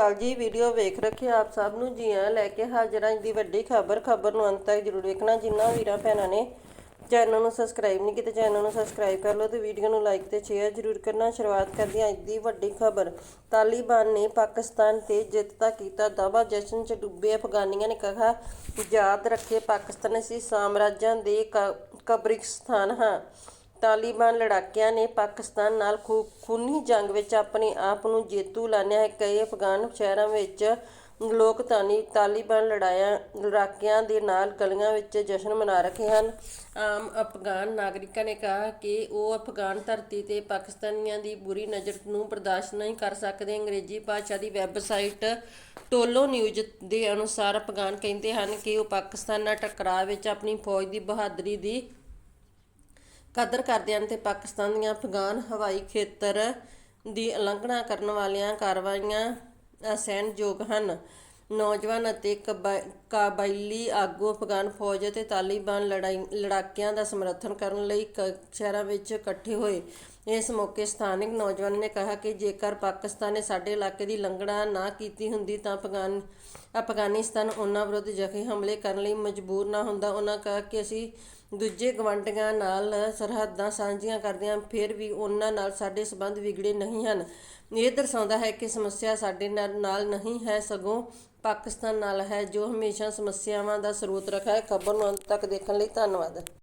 ਹਾਲ ਜੀ, ਵੀਡੀਓ ਵੇਖ ਰੱਖੇ ਆਪ ਸਭ ਨੂੰ। ਜੀ ਆਇਆਂ ਲੈ ਕੇ ਹਾਜ਼ਰ ਹਾਂ। ਦੀ ਵੱਡੀ ਖਬਰ ਖਬਰ ਨੂੰ ਅੰਤ ਤੱਕ ਜਰੂਰ ਵੇਖਣਾ। ਜਿੰਨਾ ਵੀਰਾਂ ਭੈਣਾਂ ਨੇ ਚੈਨਲ ਨੂੰ ਸਬਸਕ੍ਰਾਈਬ ਨਹੀਂ ਕੀਤਾ, ਚੈਨਲ ਨੂੰ ਸਬਸਕ੍ਰਾਈਬ ਕਰ ਲਓ ਤੇ ਵੀਡੀਓ ਨੂੰ ਲਾਈਕ ਤੇ ਸ਼ੇਅਰ ਜਰੂਰ ਕਰਨਾ। ਸ਼ੁਰੂਆਤ ਕਰਦੇ ਹਾਂ ਅੱਜ ਦੀ ਵੱਡੀ ਖਬਰ। ਤਾਲਿਬਾਨ ਨੇ ਪਾਕਿਸਤਾਨ ਤੇ ਜਿੱਤ ਦਾ ਕੀਤਾ ਦਾਅਵਾ। ਜਸ਼ਨ ਚ ਡੁੱਬੇ ਅਫਗਾਨੀਆਂ ਨੇ ਕਿਹਾ, ਯਾਦ ਰੱਖੇ ਪਾਕਿਸਤਾਨ, ਅਸੀਂ ਸਾਮਰਾਜਾਂ ਦੇ ਕ- ਕਬਰਿਸਤਾਨ ਹਾਂ। ਤਾਲਿਬਾਨ ਲੜਾਕਿਆਂ ਨੇ ਪਾਕਿਸਤਾਨ ਨਾਲ ਖੂ- ਖੂਨੀ ਜੰਗ ਵਿੱਚ ਆਪਣੇ ਆਪ ਨੂੰ ਜੇਤੂ ਐਲਾਨਿਆ ਹੈ। ਕਈ ਅਫਗਾਨ ਸ਼ਹਿਰਾਂ ਵਿੱਚ ਲੋਕ ਤਾਲਿਬਾਨ ਲੜਾਇਆ, ਲੜਾਕਿਆਂ ਦੇ ਨਾਲ ਗਲੀਆਂ ਵਿੱਚ ਜਸ਼ਨ ਮਨਾ ਰਹੇ ਹਨ। ਆਮ ਅਫਗਾਨ ਨਾਗਰਿਕਾਂ ਨੇ ਕਿਹਾ ਕਿ ਉਹ ਅਫਗਾਨ ਧਰਤੀ ਤੇ ਪਾਕਿਸਤਾਨੀਆਂ ਦੀ ਬੁਰੀ ਨਜ਼ਰ ਨੂੰ ਬਰਦਾਸ਼ਤ ਨਹੀਂ ਕਰ ਸਕਦੇ। ਅੰਗਰੇਜ਼ੀ ਭਾਸ਼ਾ ਦੀ ਵੈਬਸਾਈਟ ਟੋਲੋ ਨਿਊਜ਼ ਦੇ ਅਨੁਸਾਰ ਅਫਗਾਨ ਕਹਿੰਦੇ ਹਨ ਕਿ ਉਹ ਪਾਕਿਸਤਾਨ ਨਾਲ ਟਕਰਾਅ ਵਿੱਚ ਆਪਣੀ ਫੌਜ ਦੀ ਬਹਾਦਰੀ ਦੀ ਕਦਰ ਕਰਦੇ ਹਨ ਤੇ ਪਾਕਿਸਤਾਨ ਦੀਆਂ ਅਫਗਾਨ ਹਵਾਈ ਖੇਤਰ ਦੀ ਉਲੰਘਣਾ ਕਰਨ ਵਾਲੀਆਂ ਕਾਰਵਾਈਆਂ ਅਸਹਿਣਯੋਗ ਹਨ। ਨੌਜਵਾਨ ਅਤੇ ਕਬਾ- ਕਾਬਾਇਲੀ ਆਗੂ ਅਫਗਾਨ ਫੌਜ ਅਤੇ ਤਾਲਿਬਾਨ ਲੜਾਈ, ਲੜਾਕਿਆਂ ਦਾ ਸਮਰਥਨ ਕਰਨ ਲਈ ਕ- ਸ਼ਹਿਰਾਂ ਵਿੱਚ ਇਕੱਠੇ ਹੋਏ। ਇਸ ਮੌਕੇ ਸਥਾਨਕ ਨੌਜਵਾਨਾਂ ਨੇ ਕਿਹਾ ਕਿ ਜੇਕਰ ਪਾਕਿਸਤਾਨ ਨੇ ਸਾਡੇ ਇਲਾਕੇ ਦੀ ਲੰਘਣਾ ਨਾ ਕੀਤੀ ਹੁੰਦੀ ਤਾਂ ਅਫਗਾਨ, ਅਫਗਾਨਿਸਤਾਨ ਉਹਨਾਂ ਵਿਰੁੱਧ ਜਖੀ ਹਮਲੇ ਕਰਨ ਲਈ ਮਜਬੂਰ ਨਾ ਹੁੰਦਾ। ਉਹਨਾਂ ਕਿਹਾ ਕਿ ਅਸੀਂ ਦੂਜੇ ਗਵੰਡੀਆਂ ਨਾਲ ਸਰਹੱਦਾਂ ਸਾਂਝੀਆਂ ਕਰਦੇ ਹਾਂ, ਫਿਰ ਵੀ ਉਹਨਾਂ ਨਾਲ ਸਾਡੇ ਸਬੰਧ ਵਿਗੜੇ ਨਹੀਂ ਹਨ। ਇਹ ਦਰਸਾਉਂਦਾ ਹੈ ਕਿ ਸਮੱਸਿਆ ਸਾਡੇ ਨਾਲ ਨਾਲ ਨਹੀਂ ਹੈ, ਸਗੋਂ ਪਾਕਿਸਤਾਨ ਨਾਲ ਹੈ, ਜੋ ਹਮੇਸ਼ਾ ਸਮੱਸਿਆਵਾਂ ਦਾ ਸਰੋਤ ਰੱਖਾ ਹੈ। ਖਬਰ ਨੂੰ ਅੰਤ ਤੱਕ ਦੇਖਣ ਲਈ ਧੰਨਵਾਦ।